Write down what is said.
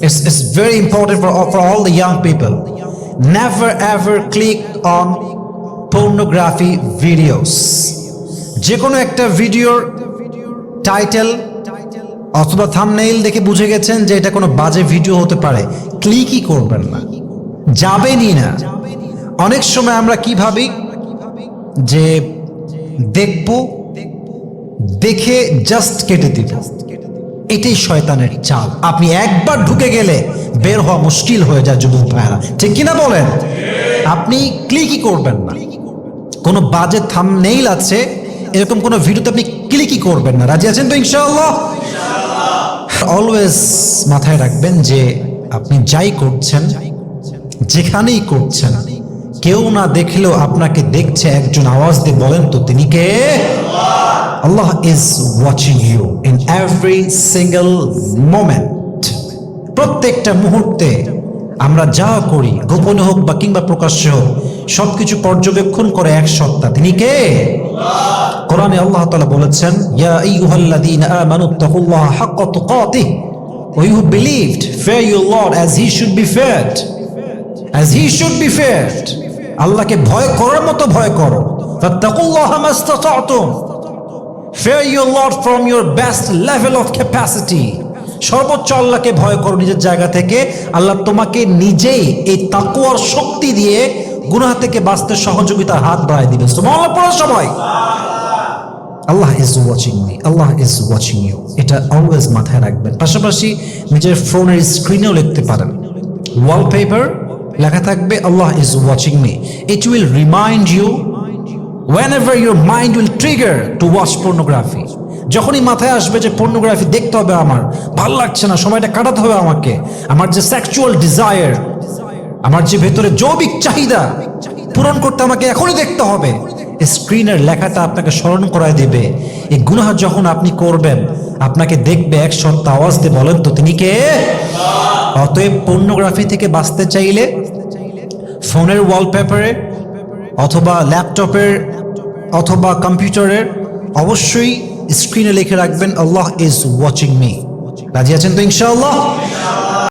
It's, it's very important for, all- for all the young people. Never ever click on pornography videos. যে কোনো একটা ভিডিওর title অথবা thumbnail দেখে বুঝে গেছেন যে এটা কোনো বাজে ভিডিও হতে পারে ক্লিকই করবেন না যাবেনই না অনেক সময় আমরা কি ভাবি যে দেখব দেখে জাস্ট কেটে দিব এটাই শয়তানের চাল। আপনি একবার ঢুকে গেলে বের হওয়া মুশকিল হয়ে যায় যুবক ভাইরা ঠিক কিনা বলেন? আপনি ক্লিকই করবেন না। কোনো বাজে থাম থামনেইল আছে, এরকম কোনো ভিডিওতে আপনি ক্লিকই করবেন না। রাজি আছেন তো ইনশাআল্লাহ? অলওয়েজ মাথায় রাখবেন যে আপনি যাই করছেন, যেখানেই করছেন কেউ না দেখলেও আপনাকে দেখছে একজন আওয়াজ দিয়ে বলেন তো, তিনি কে? আল্লাহ is watching you in every single moment প্রত্যেকটা মুহূর্তে আমরা যা করি, গোপনে হোক বা কিংবা প্রকাশ্য হোক, সবকিছু পর্যবেক্ষণ করে এক সত্তা। তিনি কে? কোরআনে আল্লাহ তাআলা বলেছেন, ইয়া আইয়ুহাল্লাযীনা আমানু তাকুল্লাহ হাক্কা তুকাতিহ। ওয়া you believed fear your lord as he should be feared as he should be feared আল্লাহকে ভয় করার মতো ভয় করো। Fear your lord from your best level of capacity সর্বোচ্চ আল্লাহকে ভয় করো নিজের জায়গা থেকে। আল্লাহ তোমাকে নিজেই এই তাকুয়ার শক্তি দিয়ে গুনাহ থেকে বাঁচতে সহযোগিতার হাত বাড়ায় দিবে। সুবহানাল্লাহ, পড়ো সবাই। আল্লাহ is watching me Allah is watching you এটা অলওয়েজ মাথায় রাখবেন। পাশাপাশি নিজের ফোনের স্ক্রিনেও লিখতে পারেন। ওয়ালপেপার লেখা থাকবে, আল্লাহ is watching me it will remind you ever your mind will trigger to watch pornography যখনই মাথায় আসবে যে পর্নোগ্রাফি দেখতে হবে আমার, ভালো লাগছে না, সময়টা কাটাতে হবে আমাকে, আমার যে সেক্সুয়াল ডিজায়ার আমার যে ভেতরে জৈবিক চাহিদা পূরণ করতে আমাকে এখনই দেখতে হবে। স্ক্রিনের লেখাটা আপনাকে স্মরণ করায় দেবে। এই গুনাহ যখন আপনি করবেন, আপনাকে দেখবে, এক সত্তা আওয়াজ দিয়ে বলেন তো, তিনি কে? অতএব পর্নোগ্রাফি থেকে বাঁচতে চাইলে ফোনের ওয়ালপেপারে অথবা ল্যাপটপের অথবা কম্পিউটারের অবশ্যই স্ক্রিনে লিখে রাখবেন, আল্লাহ ইজ ওয়াচিং মি রাজি আছেন তো, ইনশাআল্লাহ?